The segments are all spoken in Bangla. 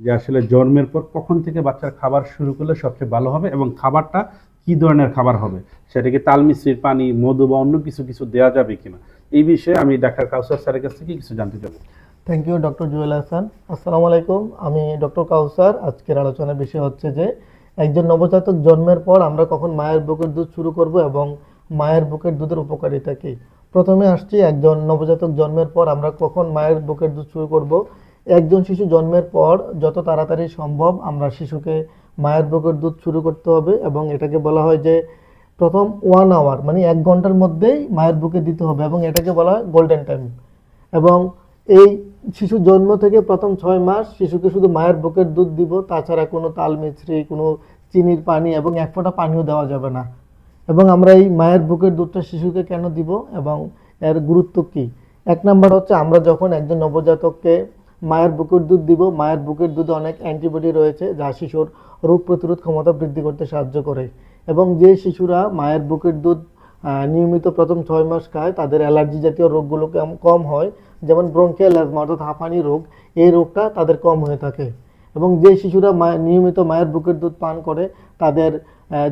যে আসলে জন্মের পর কখন থেকে বাচ্চার খাবার শুরু করলে সবচেয়ে ভালো হবে এবং খাবারটা কি ধরনের খাবার হবে? সেটাকে তাল মিশ্রির পানি, মধু বা অন্য কিছু কিছু দেওয়া যাবে কিনা? এই বিষয়ে আমি ডাক্তার কাউসার স্যারের কাছ থেকে কিছু জানতে চাবো thank you doctor Jewel Hasan. আসসালামু আলাইকুম। আমি ডক্টর কাউসার। আজকের আলোচনার বিষয় হচ্ছে যে, একজন নবজাতক জন্মের পর আমরা কখন মায়ের বুকের দুধ শুরু করব এবং মায়ের বুকের দুধের উপকারিতা কী? প্রথমে আসছি, একজন নবজাতক জন্মের পর আমরা কখন মায়ের বুকের দুধ শুরু করব একজন শিশু জন্মের পর যত তাড়াতাড়ি সম্ভব আমরা শিশুকে মায়ের বুকের দুধ শুরু করতে হবে এবং এটাকে বলা হয় যে প্রথম ওয়ান আওয়ার মানে এক ঘণ্টার মধ্যেই মায়ের বুকে দিতে হবে এবং এটাকে বলা হয় গোল্ডেন টাইম এবং এই শিশু জন্ম থেকে প্রথম ছয় মাস শিশুকে শুধু মায়ের বুকের দুধ দিব, তাছাড়া কোনো তাল মিছরি, কোনো চিনির পানি এবং এক ফোঁটা পানিও দেওয়া যাবে না। এবং আমরা এই মায়ের বুকের দুধটা শিশুকে কেন দিব এবং এর গুরুত্ব কী? এক নাম্বার হচ্ছে আমরা যখন একজন নবজাতককে মায়ের বুকের দুধ দিব। মায়ের বুকের দুধে অনেক অ্যান্টিবডি রয়েছে যা শিশুর রোগ প্রতিরোধ ক্ষমতা বৃদ্ধি করতে সাহায্য করে। এবং যে শিশুরা মায়ের বুকের দুধ নিয়মিত প্রথম ছয় মাস খায় তাদের অ্যালার্জি জাতীয় রোগগুলো কম- হয় যেমন ব্রঙ্কিয়াল অ্যাজমা অর্থাৎ হাঁপানি রোগ এই রোগটা তাদের কম হয়ে থাকে। এবং যে শিশুরা নিয়মিত মায়ের বুকের দুধ পান করে তাদের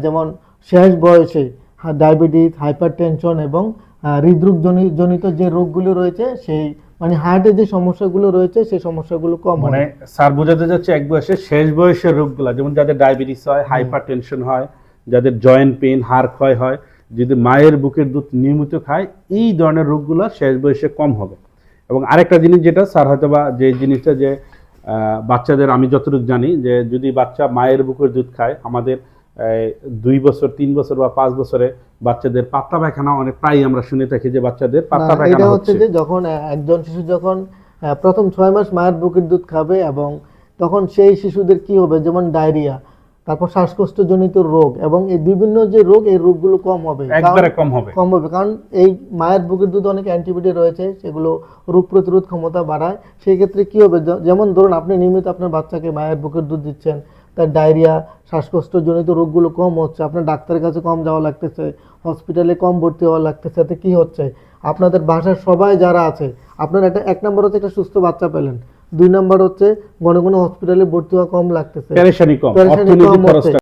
যেমন শেষ বয়সে ডায়াবেটিস হাইপার টেনশন এবং আহ, হৃদরোগ জনি- জনিত যে রোগগুলো রয়েছে সেই মানে হার্টের যে সমস্যাগুলো রয়েছে সেই সমস্যাগুলো কম মানে স্যার বোঝাতে যাচ্ছে এক বয়সে শেষ বয়সের রোগগুলো যেমন যাদের ডায়াবেটিস হয় হাইপার টেনশন হয় যাদের জয়েন্ট পেন হাড় ক্ষয় হয় যদি মায়ের বুকের দুধ নিয়মিত খায় এই ধরনের রোগগুলো শেষ বয়সে কম হবে। এবং আরেকটা জিনিস যেটা স্যার হয়তো বা যে জিনিসটা যে বাচ্চাদের আমি যতটুকু জানি যে যদি বাচ্চা মায়ের বুকের দুধ খায় আমাদের দুই বছর তিন বছর বা পাঁচ বছরে বাচ্চাদের পাতলা পায়খানা অনেক প্রায়ই আমরা শুনে থাকি যে বাচ্চাদের পাতলা না, পায়খানা হচ্ছে। হচ্ছে যে যখন একজন শিশু যখন প্রথম ছয় মাস মায়ের বুকের দুধ খাবে এবং তখন সেই শিশুদের কি হবে? যেমন ডায়রিয়া তারপর শ্বাসকষ্টজনিত রোগ এবং এই বিভিন্ন যে রোগ এই রোগগুলো কম হবে। একবারে কম হবে। কম হবে। কারণ এই মায়ের বুকের দুধ অনেক অ্যান্টিবডি রয়েছে সেগুলো রোগ প্রতিরোধ ক্ষমতা বাড়ায়। সেই ক্ষেত্রে কি হবে? যেমন ধরুন আপনি নিয়মিত আপনার বাচ্চাকে মায়ের বুকের দুধ দিচ্ছেন তার ডায়রিয়া শ্বাসকষ্টজনিত রোগগুলো কম হচ্ছে আপনার ডাক্তারের কাছে কম যাওয়া লাগতেছে হসপিটালে কম ভর্তি হওয়া লাগতেছে এতে কী হচ্ছে? আপনাদের বাসার সবাই যারা আছে আপনার একটা এক নম্বর হচ্ছে একটা সুস্থ বাচ্চা পেলেন দুই নম্বর হচ্ছে ঘন ঘন হসপিটালে ভর্তি হওয়া কম লাগতেছে। কম